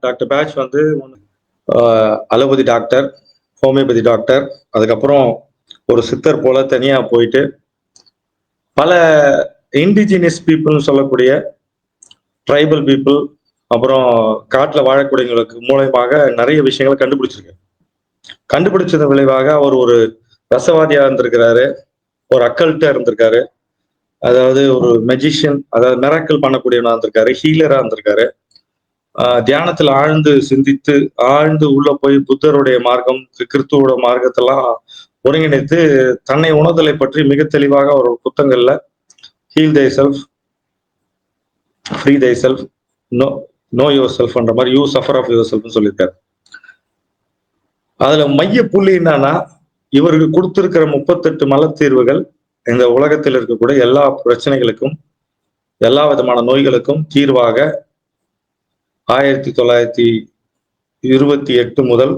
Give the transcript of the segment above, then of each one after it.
Doctor batch வந்து allopathy doctor homeopathy doctor அதுக்கப்புறம் ஒரு சித்தர் போல தனியா போயிட்டு பல இண்டிஜினியஸ் பீப்புள்னு சொல்லக்கூடிய ட்ரைபல் பீப்புள் அப்புறம் காட்டில் வாழக்கூடியவங்களுக்கு மூலயமாக நிறைய விஷயங்களை கண்டுபிடிச்சிருக்காரு கண்டுபிடிச்சதன் விளைவாக அவர் ஒரு ரசவாதியா இருந்திருக்கிறாரு ஒரு அக்கல்ட்டா இருந்திருக்காரு அதாவது ஒரு மெஜிஷியன் அதாவது மெராக்கல் பண்ணக்கூடியவனா இருந்திருக்காரு ஹீலரா இருந்திருக்காரு. தியானத்துல ஆழ்ந்து சிந்தித்து ஆழ்ந்து உள்ள போய் புத்தருடைய மார்க்கம் கிறிஸ்துவோட மார்க்கத்தெல்லாம் ஒருங்கிணைத்து தன்னை உணர்தலை பற்றி மிக தெளிவாக ஒரு புத்தகங்கள்ல heal thyself free thyself know know your செல்ஃப்ன்ற மாதிரி யூ சஃபர் ஆஃப் யுவர் செல்ஃப்னு சொல்லியிருக்காரு. அதுல மைய புள்ளி என்னன்னா இவருக்கு கொடுத்திருக்கிற முப்பத்தெட்டு மலத்தீர்வுகள் இந்த உலகத்தில் இருக்கக்கூடிய எல்லா பிரச்சனைகளுக்கும் எல்லா விதமான நோய்களுக்கும் தீர்வாக ஆயிரத்தி தொள்ளாயிரத்தி இருபத்தி எட்டு முதல்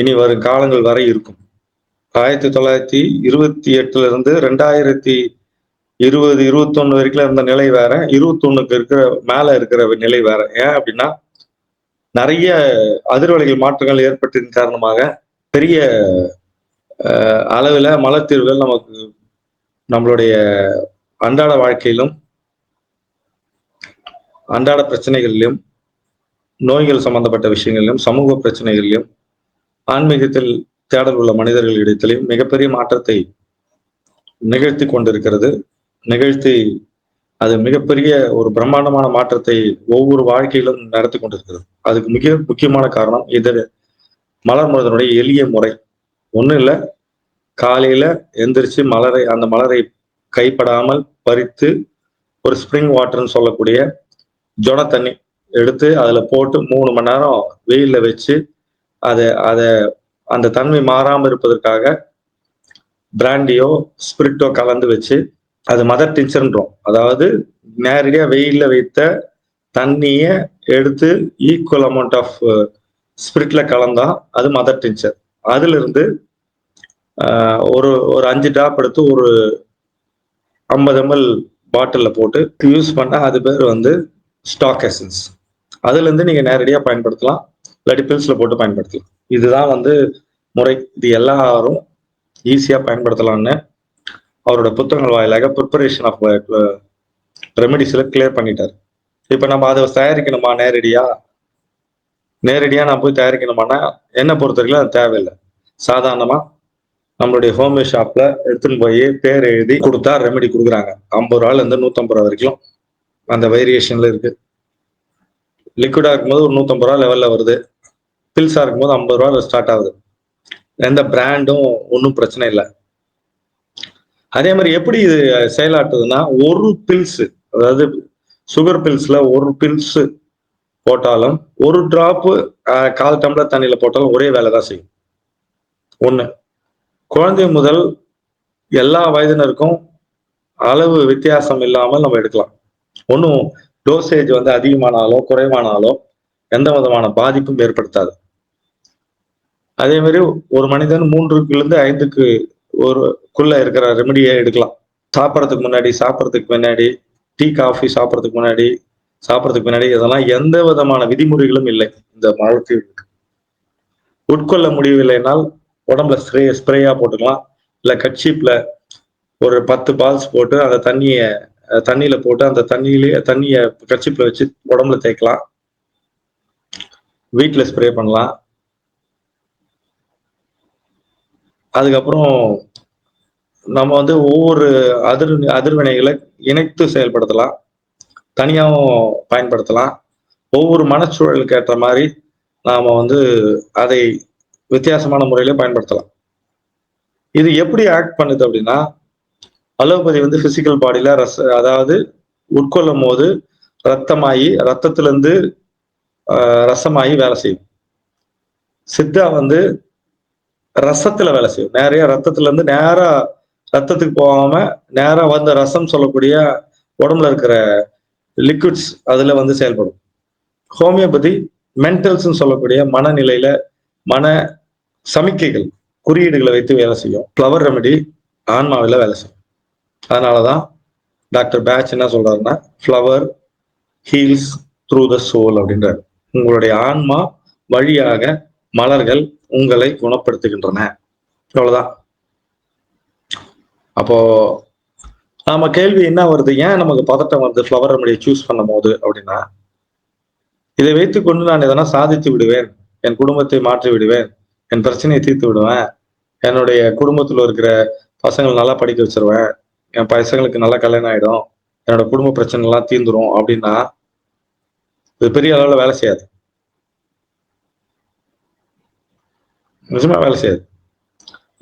இனி வரும் காலங்கள் வரை இருக்கும். ஆயிரத்தி தொள்ளாயிரத்தி இருபத்தி எட்டுல இருந்து ரெண்டாயிரத்தி இருபது இருபத்தொன்னு வரைக்கும் இருந்த நிலை வேற. இருபத்தொன்னுக்கு இருக்கிற மேல இருக்கிற நிலை வேற. ஏன் அப்படின்னா நிறைய அதிர்வலைகள் மாற்றங்கள் ஏற்பட்டதன் காரணமாக பெரிய அளவில் மலத்தீர்வுகள் நமக்கு நம்மளுடைய அன்றாட வாழ்க்கையிலும் அன்றாட பிரச்சனைகளிலும் நோய்கள் சம்பந்தப்பட்ட விஷயங்களிலும் சமூக பிரச்சனைகளிலும் ஆன்மீகத்தில் தேடல் உள்ள மனிதர்களிடத்திலும் மிகப்பெரிய மாற்றத்தை நிகழ்த்தி கொண்டிருக்கிறது. நிகழ்த்தி அது மிகப்பெரிய ஒரு பிரம்மாண்டமான மாற்றத்தை ஒவ்வொரு வாழ்க்கையிலும் நடத்தி கொண்டிருக்கிறது. அதுக்கு மிக முக்கியமான காரணம் இது மலர் மருதனுடைய எளிய முறை. ஒன்றும் இல்லை காலையில எந்திரிச்சு மலரை அந்த மலரை கைப்படாமல் பறித்து ஒரு ஸ்ப்ரிங் வாட்டர்னு சொல்லக்கூடிய ஜொன தண்ணி எடுத்து அதில் போட்டு மூணு மணி நேரம் வெயிலில் வச்சு அதை அதை அந்த தன்மை மாறாமல் இருப்பதற்காக பிராண்டியோ ஸ்பிரிட்டோ கலந்து வச்சு அது மதர் டீச்சர்ன்றோம் அதாவது நேரடியாக வெயில்ல வைத்த தண்ணியை எடுத்து ஈக்குவல் அமௌண்ட் ஆஃப் ஸ்பிரிட்ல கலந்தா அது மதர் டீச்சர் அதுலேருந்து ஒரு ஒரு அஞ்சு ட்ராப் எடுத்து ஒரு ஐம்பது எம்எல் பாட்டிலில் போட்டு யூஸ் பண்ணால் அது பேர் வந்து ஸ்டாக் எசன்ஸ். அதுல இருந்து நீங்க நேரடியா பயன்படுத்தலாம். இல்லாட்டி பில்ஸ்ல போட்டு பயன்படுத்தலாம். இதுதான் வந்து முறை. இது எல்லாரும் ஈஸியா பயன்படுத்தலாம்னு அவரோட புத்தகங்கள் வாயிலாக ப்ரிப்பரேஷன் ஆஃப் ரெமெடிஸ்ல கிளியர் பண்ணிட்டாரு. இப்ப நம்ம அதை தயாரிக்கணுமா நேரடியா? நேரடியா நான் போய் தயாரிக்கணுமானா என்ன பொறுத்த வரைக்கும் அது தேவையில்லை. சாதாரணமா நம்மளுடைய ஹோம் ஷாப்ல எடுத்துன்னு போய் பேர் எழுதி கொடுத்தா ரெமெடி கொடுக்குறாங்க. ஐம்பது ரூபால இருந்து ரூபா வரைக்கும் அந்த வேரியேஷன்ல இருக்கு. லிக்விடா இருக்கும்போது ஒரு நூத்தம்பது ரூபா லெவல்ல வருது. பில்ஸா இருக்கும்போது ஐம்பது ரூபா ஸ்டார்ட் ஆகுது. எந்த பிராண்டும் ஒன்றும் பிரச்சனை இல்லை. அதே மாதிரி எப்படி இது செயலாட்டுதுன்னா ஒரு பில்ஸ் அதாவது சுகர் பில்ஸ்ல ஒரு பில்ஸ் போட்டாலும் ஒரு டிராப்பு கால் டம்ளர் தண்ணியில போட்டாலும் ஒரே வேலை தான் செய்யும். ஒண்ணு குழந்தை முதல் எல்லா வயதினருக்கும் அளவு வித்தியாசம் இல்லாமல் நம்ம எடுக்கலாம். ஒன்றும் டோசேஜ் வந்து அதிகமானாலோ குறைவானாலோ எந்த விதமான பாதிப்பும் ஏற்படுத்தாது. அதே மாதிரி ஒரு மனிதன் மூன்றுக்குலேருந்து ஐந்துக்கு ஒரு குள்ள இருக்கிற ரெமடியை எடுக்கலாம். சாப்பிட்றதுக்கு முன்னாடி சாப்பிட்றதுக்கு முன்னாடி டீ காஃபி சாப்பிட்றதுக்கு முன்னாடி சாப்பிட்றதுக்கு முன்னாடி இதெல்லாம் எந்த விதமான விதிமுறைகளும் இல்லை இந்த வாழ்க்கைக்கு உட்கொள்ள முடியவில்லைனால் உடம்புல ஸ்ப்ரே ஸ்ப்ரேயா போட்டுக்கலாம். இல்லை கட்ஷீப்ல ஒரு பத்து பால்ஸ் போட்டு அந்த தண்ணியை தண்ணியில போட்டு அந்த தண்ணியிலேயே தண்ணிய கட்ஷீப்ல வச்சு உடம்புல தேய்க்கலாம். வீட்டில் ஸ்ப்ரே பண்ணலாம். அதுக்கப்புறம் நம்ம வந்து ஒவ்வொரு அதிர் அதிர்வினைகளை இணைத்து செயல்படுத்தலாம். தனியாகவும் பயன்படுத்தலாம். ஒவ்வொரு மனச்சூழலுக்கு ஏற்ற மாதிரி நாம வந்து அதை வித்தியாசமான முறையில பயன்படுத்தலாம். இது எப்படி ஆக்ட் பண்ணுது அப்படின்னா அலோபதி வந்து பிசிக்கல் பாடியில ரச அதாவது உட்கொள்ளும் போது ரத்தமாயி ரத்தத்திலிருந்து ரசமாகி ரசமாயி வேலை செய்யும். சித்தா வந்து ரசத்துல வேலை செய்யும். நிறைய ரத்தத்துல இருந்து நேரா ரத்தத்துக்கு போகாம நேரா வந்த ரசம் சொல்லக்கூடிய உடம்புல இருக்கிற லிக்விட்ஸ் அதுல வந்து செயல்படும். ஹோமியோபதி மென்டல்ஸ்னு சொல்லக்கூடிய மனநிலையில மன சமிக்கைகள் குறியீடுகளை வைத்து வேலை செய்யும். ஃப்ளவர் ரெமெடி ஆன்மாவில் வேலை செய்யும். அதனாலதான் டாக்டர் பேட்ச் என்ன சொல்றாருன்னா flower heals through the soul அப்படின்றார். உங்களுடைய ஆன்மா வழியாக மலர்கள் உங்களை குணப்படுத்துகின்றன. அவ்வளவுதான். அப்போ நாம கேள்வி என்ன வருது? ஏன் நமக்கு பதட்டம் வந்து ஃப்ளவர் ரெமடியை சூஸ் பண்ணும் போது அப்படின்னா இதை வைத்துக்கொண்டு நான் எதனா சாதித்து விடுவேன் என் குடும்பத்தை மாற்றி விடுவேன் என் பிரச்சனையை தீர்த்து விடுவேன் என்னுடைய குடும்பத்தில் இருக்கிற பசங்களை நல்லா படிக்க வச்சிருவேன் என் பசங்களுக்கு நல்லா கல்யாணம் ஆயிடும் என்னோட குடும்ப பிரச்சனை எல்லாம் தீர்ந்துரும் அப்படின்னா இது பெரிய அளவில் வேலை செய்யாது. நிஜமா வேலை செய்யாது.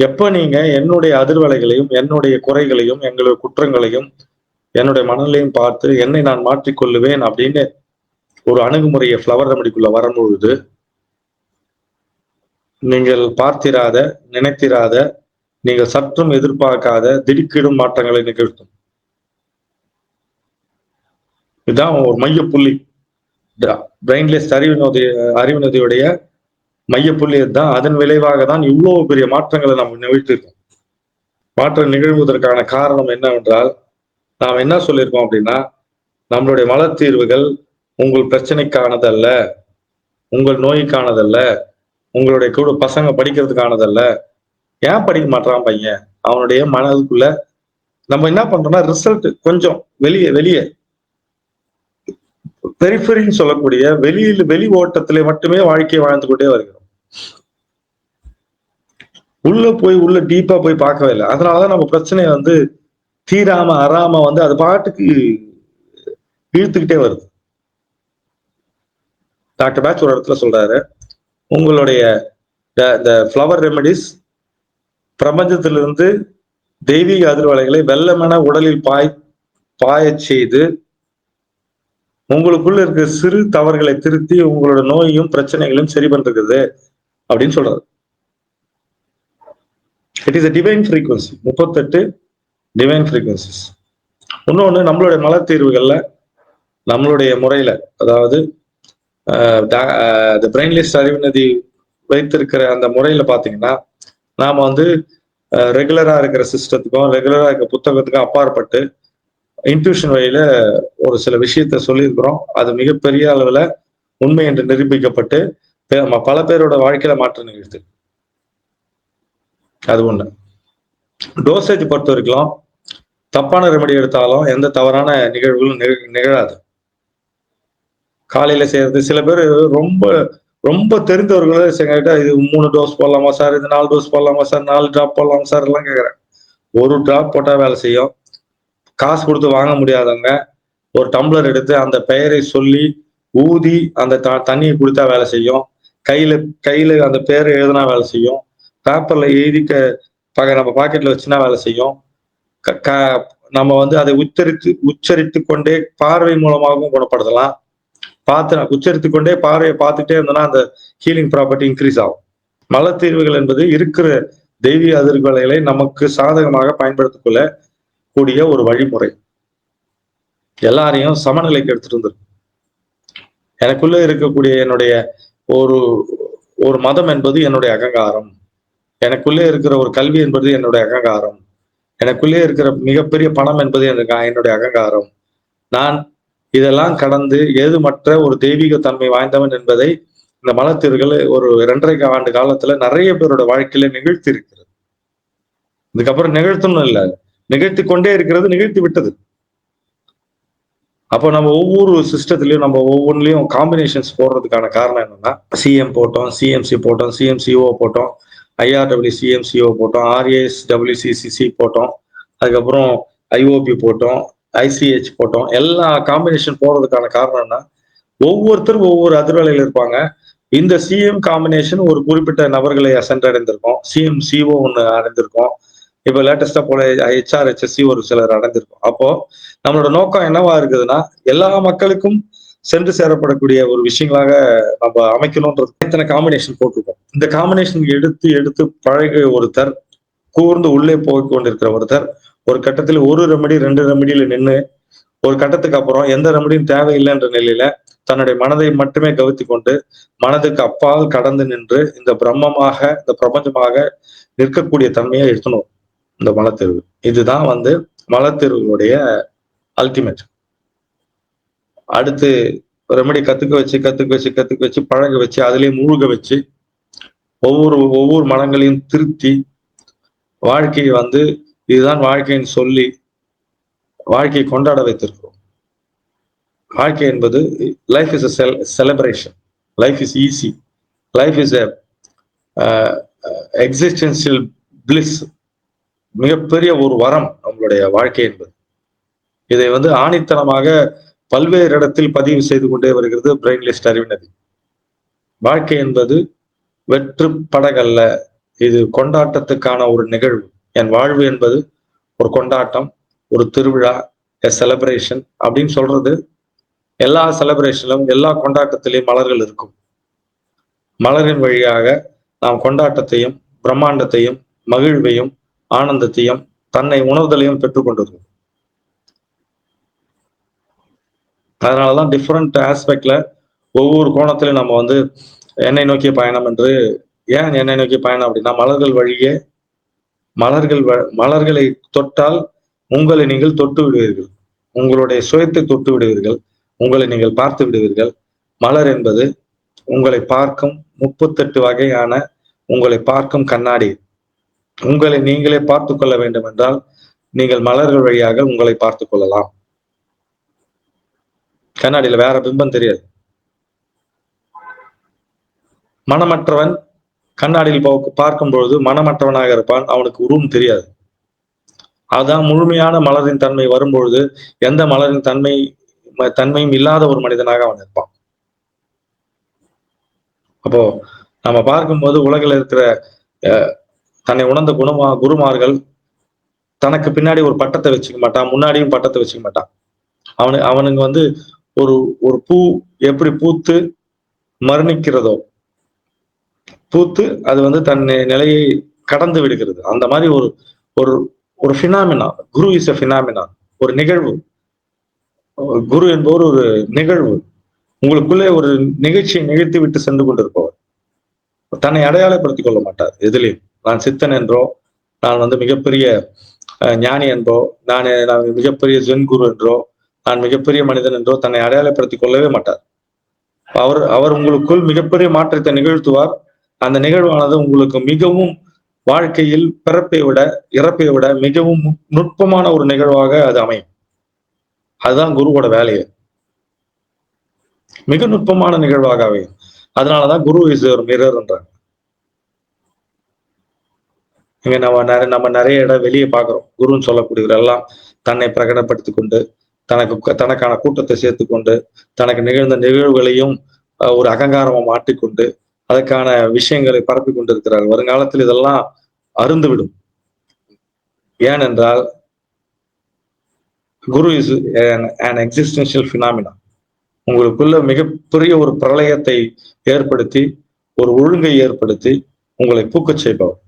எப்போ நீங்க என்னுடைய அதிர்வலைகளையும் என்னுடைய குறைகளையும் எங்களுடைய குற்றங்களையும் என்னுடைய மனநிலையும் பார்த்து என்னை நான் மாற்றிக்கொள்ளுவேன் அப்படின்னு ஒரு அணுகுமுறையை ஃப்ளவர் ரெமடிக்குள்ள வரும்பொழுது நீங்கள் பார்த்திராத நினைத்திராத நீங்கள் சற்றும் எதிர்பார்க்காத திடுக்கிடும் மாற்றங்களை நிகழ்த்தும். இதுதான் ஒரு மைய புள்ளி பிரெயின்லெஸ் அறிவினோதி அறிவினதியுடைய மையப்புள்ளி தான் அதன் விளைவாக தான் இவ்வளவு பெரிய மாற்றங்களை நாம் நிகழ்த்திருக்கோம் மாற்றம் நிகழ்வதற்கான காரணம் என்னவென்றால் நாம் என்ன சொல்லியிருக்கோம் அப்படின்னா நம்மளுடைய மலத்தீர்வுகள் உங்கள் பிரச்சனைக்கானதல்ல உங்கள் நோய்க்கானதல்ல உங்களுடைய கூட பசங்க படிக்கிறதுக்கானதல்ல ஏன் படிக்க மாட்டான் பையன்? அவனுடைய மனதுக்குள்ள நம்ம என்ன பண்றோம்னா ரிசல்ட் கொஞ்சம் வெளியே வெளியே. பெரிஃபரின்னு சொல்லக்கூடிய வெளியில் வெளி ஓட்டத்திலே மட்டுமே வாழ்க்கையை வாழ்ந்து கொண்டே வருகிறோம். உள்ள போய் உள்ள டீப்பா போய் பார்க்கவே இல்லை. அதனாலதான் நம்ம பிரச்சனையை வந்து தீராம அறாம வந்து அது பாட்டுக்கு இழுத்துக்கிட்டே வருது. டாக்டர் பேட்ச் ஒரு இடத்துல சொல்றாரு. உங்களுடைய இந்த ஃப்ளவர் ரெமெடிஸ் பிரபஞ்சத்திலிருந்து தெய்வீக அதிர்வலைகளை வெள்ளமென உடலில் பாய் பாயச் செய்து உங்களுக்குள்ள இருக்க சிறு தவறுகளை திருத்தி உங்களோட நோயையும் பிரச்சனைகளையும் சரி பண்றது அப்படின்னு சொல்றாரு. It is a divine frequency முப்பத்தெட்டு டிவைன் ஃப்ரீக்வன்சிஸ் இன்னொன்று நம்மளுடைய மலத்தீர்வுகள்ல நம்மளுடைய முறையில அதாவது பிரெயின்லெஸ் அறிவுநதி வைத்திருக்கிற அந்த முறையில பாத்தீங்கன்னா நாம வந்து ரெகுலரா இருக்கிற சிஸ்டத்துக்கும் ரெகுலரா இருக்கிற புத்தகத்துக்கும் அப்பாற்பட்டு இன்ட்யூஷன் வழியில ஒரு சில விஷயத்த சொல்லியிருக்கிறோம். அது மிகப்பெரிய அளவுல உண்மை என்று நிரூபிக்கப்பட்டு பல பேரோட வாழ்க்கையில மாற்றம் நிகழ்த்து. அது ஒண்ணு. டோசேஜ் பொறுத்த வரைக்கும் தப்பான ரெமெடி எடுத்தாலும் எந்த தவறான நிகழ்வுகளும் நிகழாது. காலையில செய்யறது சில பேர் ரொம்ப ரொம்ப தெரிந்தவர்கள் எங்கிட்ட இது மூணு டோஸ் போடலாமா சார் இது நாலு டோஸ் போடலாமா சார் நாலு ட்ராப் போடலாமா சார் எல்லாம் கேட்குறேன் ஒரு ட்ராப் போட்டால் வேலை செய்யும். காசு கொடுத்து வாங்க முடியாதவங்க ஒரு டம்ளர் எடுத்து அந்த பெயரை சொல்லி ஊதி அந்த த தண்ணியை கொடுத்தா வேலை செய்யும். கையில் கையில் அந்த பேரை எழுதினா வேலை செய்யும். பேப்பரில் எழுதி பக நம்ம பாக்கெட்டில் வச்சுனா வேலை செய்யும். க நம்ம வந்து அதை உச்சரித்து உச்சரித்து கொண்டே பார்வை மூலமாகவும் குணப்படுத்தலாம். பார்த்து உச்சரித்து கொண்டே பாறையை பார்த்துட்டே இருந்தோம்னா அந்த ஹீலிங் ப்ராப்பர்ட்டி இன்க்ரீஸ் ஆகும். மலத்தீர்வுகள் என்பது இருக்கிற தெய்வீக அதிர்வலைகளை நமக்கு சாதகமாக பயன்படுத்திக் கொள்ள கூடிய ஒரு வழிமுறை. எல்லாரையும் சமநிலைக்கு எடுத்துட்டு வந்துருக்கு எனக்குள்ள இருக்கக்கூடிய என்னுடைய ஒரு ஒரு மதம் என்பது என்னுடைய அகங்காரம். எனக்குள்ளே இருக்கிற ஒரு கல்வி என்பது என்னுடைய அகங்காரம். எனக்குள்ளே இருக்கிற மிகப்பெரிய பணம் என்பது எனக்கு என்னுடைய அகங்காரம். நான் இதெல்லாம் கடந்து ஏதுமற்ற ஒரு தெய்வீக தன்மை வாய்ந்தவன் என்பதை இந்த மலத்தீர்கள் ஒரு இரண்டரை ஆண்டு காலத்துல நிறைய பேரோட வாழ்க்கையில நிகழ்த்தி இருக்கிறது இதுக்கப்புறம் நிகழ்த்தணும் இல்லை. நிகழ்த்தி கொண்டே இருக்கிறது நிகழ்த்தி விட்டது. அப்போ நம்ம ஒவ்வொரு சிஸ்டத்துலயும் நம்ம ஒவ்வொன்றிலையும் காம்பினேஷன்ஸ் போடுறதுக்கான காரணம் என்னன்னா சிஎம் போட்டோம் சிஎம்சி போட்டோம் சிஎம்சிஓ போட்டோம் ஐஆர்டபிள்யூ சிஎம்சிஓ போட்டோம் ஆர்ஏஎஸ் டபிள்யூசிசிசி போட்டோம் அதுக்கப்புறம் ஐஓபி போட்டோம் ஐசிஹெச் போட்டோம். எல்லா காம்பினேஷன் போடுறதுக்கான காரணம்னா ஒவ்வொருத்தரும் ஒவ்வொரு அதிர்வலையில் இருப்பாங்க. இந்த சிஎம் காம்பினேஷன் ஒரு குறிப்பிட்ட நபர்களை சென்றடைந்திருக்கோம் சிஎம் சிஓ ஒன்று அடைந்திருக்கோம். இப்போ லேட்டஸ்டா போல ஹெச்ஆர்ஹெச்எஸ்சி ஒரு சிலர் அடைந்திருக்கும். அப்போ நம்மளோட நோக்கம் என்னவா இருக்குதுன்னா எல்லா மக்களுக்கும் சென்று சேரப்படக்கூடிய ஒரு விஷயங்களாக நம்ம அமைக்கணும்ன்றது. இத்தனை காம்பினேஷன் போட்டிருக்கோம். இந்த காம்பினேஷன் எடுத்து எடுத்து பழகிய ஒருத்தர் கூர்ந்து உள்ளே போய் கொண்டிருக்கிற ஒருத்தர் ஒரு கட்டத்தில் ஒரு ரெமடி ரெண்டு ரெமடியில நின்று ஒரு கட்டத்துக்கு அப்புறம் எந்த ரெமடியும் தேவையில்லைன்ற நிலையில தன்னுடைய மனதை மட்டுமே கவத்தி கொண்டு மனதுக்கு அப்பால் கடந்து நின்று இந்த பிரம்மமாக இந்த பிரபஞ்சமாக நிற்கக்கூடிய தன்மையை எடுத்தணும் இந்த மலத்தெருவு. இதுதான் வந்து மலத்தெருவுடைய அல்டிமேட் அடுத்து ரெமடி கத்துக்க வச்சு கத்துக்க வச்சு கத்துக்க வச்சு பழக வச்சு அதுலயே மூழ்க வச்சு ஒவ்வொரு ஒவ்வொரு மனங்களையும் திருத்தி வாழ்க்கையை வந்து இதுதான் வாழ்க்கைன்னு சொல்லி வாழ்க்கையை கொண்டாட வைத்திருக்கிறோம். வாழ்க்கை என்பது life is a celebration life is easy life is a existential bliss மிகப்பெரிய ஒரு வரம் நம்மளுடைய வாழ்க்கை என்பது. இதை வந்து ஆணித்தனமாக பல்வேறு இடத்தில் பதிவு செய்து கொண்டே வருகிறது பிரெயின்லிஸ்ட் அறிவினதி. வாழ்க்கை என்பது வெற்று படகல்ல இது கொண்டாட்டத்துக்கான ஒரு நிகழ்வு. என் வாழ்வு என்பது ஒரு கொண்டாட்டம் ஒரு திருவிழா எ செலப்ரேஷன் அப்படின்னு சொல்றது எல்லா செலப்ரேஷனிலும் எல்லா கொண்டாட்டத்திலையும் மலர்கள் இருக்கும். மலரின் வழியாக நாம் கொண்டாட்டத்தையும் பிரம்மாண்டத்தையும் மகிழ்வையும் ஆனந்தத்தையும் தன்னை உணர்தலையும் பெற்றுக்கொண்டிருக்கும் அதனாலதான் டிஃப்ரெண்ட் ஆஸ்பெக்ட்ல ஒவ்வொரு கோணத்திலையும் நம்ம வந்து என்னை நோக்கிய பயணம் என்று ஏன் என்னை நோக்கிய பயணம் அப்படின்னா மலர்கள் வழியே மலர்கள் மலர்களை தொட்டால் உங்களை நீங்கள் தொட்டு விடுவீர்கள். உங்களுடைய சுயத்தை தொட்டு விடுவீர்கள். உங்களை நீங்கள் பார்த்து விடுவீர்கள். மலர் என்பது உங்களை பார்க்கும் முப்பத்தெட்டு வகையான உங்களை பார்க்கும் கண்ணாடி. உங்களை நீங்களே பார்த்து கொள்ள வேண்டும் என்றால் நீங்கள் மலர்கள் வழியாக உங்களை பார்த்து கொள்ளலாம். கண்ணாடியில வேற பிம்பம் தெரியாது. மனமற்றவன் கண்ணாடியில் பார்க்கும் பொழுது மனமற்றவனாக இருப்பான் அவனுக்கு உருவம் தெரியாது. அதுதான் முழுமையான மலரின் தன்மை வரும்பொழுது எந்த மலரின் தன்மை தன்மையும் இல்லாத ஒரு மனிதனாக அவன் இருப்பான். அப்போ நம்ம பார்க்கும்போது உலகில் இருக்கிற தன்னை உணர்ந்த குணமா குருமார்கள் தனக்கு பின்னாடி ஒரு பட்டத்தை வச்சுக்க மாட்டான் முன்னாடியும் பட்டத்தை வச்சுக்க மாட்டான். அவனு அவனுங்க வந்து ஒரு ஒரு பூ எப்படி பூத்து மரணிக்கிறதோ பூத்து அது வந்து தன் நிலையை கடந்து விடுகிறது. அந்த மாதிரி ஒரு ஒரு ஒரு phenomena guru is a phenomena ஒரு நிகழ்வு. குரு என்பவர் ஒரு நிகழ்வு. உங்களுக்குள்ளே ஒரு நிகழ்ச்சியை நிகழ்த்தி விட்டு சென்று கொண்டிருப்பவர். தன்னை அடையாளப்படுத்திக் கொள்ள மாட்டார் எதிலையும். நான் சித்தன் என்றோ நான் வந்து மிகப்பெரிய ஞானி என்றோ நான் நான் மிகப்பெரிய ஜென் குரு என்றோ நான் மிகப்பெரிய மனிதன் என்றோ தன்னை அடையாளப்படுத்திக் கொள்ளவே மாட்டார். அவர் அவர் உங்களுக்குள் மிகப்பெரிய மாற்றத்தை நிகழ்த்துவார். அந்த நிகழ்வானது உங்களுக்கு மிகவும் வாழ்க்கையில் பிறப்பை விட இறப்பை விட மிகவும் நுட்பமான ஒரு நிகழ்வாக அது அமையும். அதுதான் குருவோட வேலையை. மிக நுட்பமான நிகழ்வாக அமையும். அதனாலதான் குரு இஸ் ஒரு மிரர்ன்றாங்க இங்க நம்ம நிறைய நம்ம நிறைய இடம் வெளியே பாக்குறோம் குருன்னு சொல்லக்கூடியவர் எல்லாம் தன்னை பிரகடனப்படுத்தி கொண்டு தனக்கு தனக்கான கூட்டத்தை சேர்த்து கொண்டு தனக்கு நிகழ்ந்த நிகழ்வுகளையும் ஒரு அகங்காரமா மாட்டிக்கொண்டு அதற்கான விஷயங்களை பரப்பி கொண்டிருக்கிறார்கள் வருங்காலத்தில் இதெல்லாம் அருந்துவிடும். ஏனென்றால் guru is an existential phenomena உங்களுக்குள்ள மிகப்பெரிய ஒரு பிரளயத்தை ஏற்படுத்தி ஒரு ஒழுங்கை ஏற்படுத்தி உங்களை பூக்கச் செய்பவர்.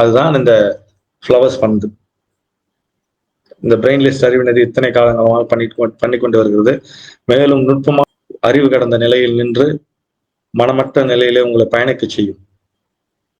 அதுதான் இந்த ஃப்ளவர்ஸ் பந்து இந்த பிரெயின்லெஸ் அறிவினது இத்தனை காலங்களாக பண்ணி பண்ணி கொண்டு வருகிறது. மேலும் நுட்பமாக அறிவு கடந்த நிலையில் நின்று மனமற்ற நிலையிலே உங்களை பயணிக்க செய்யும்.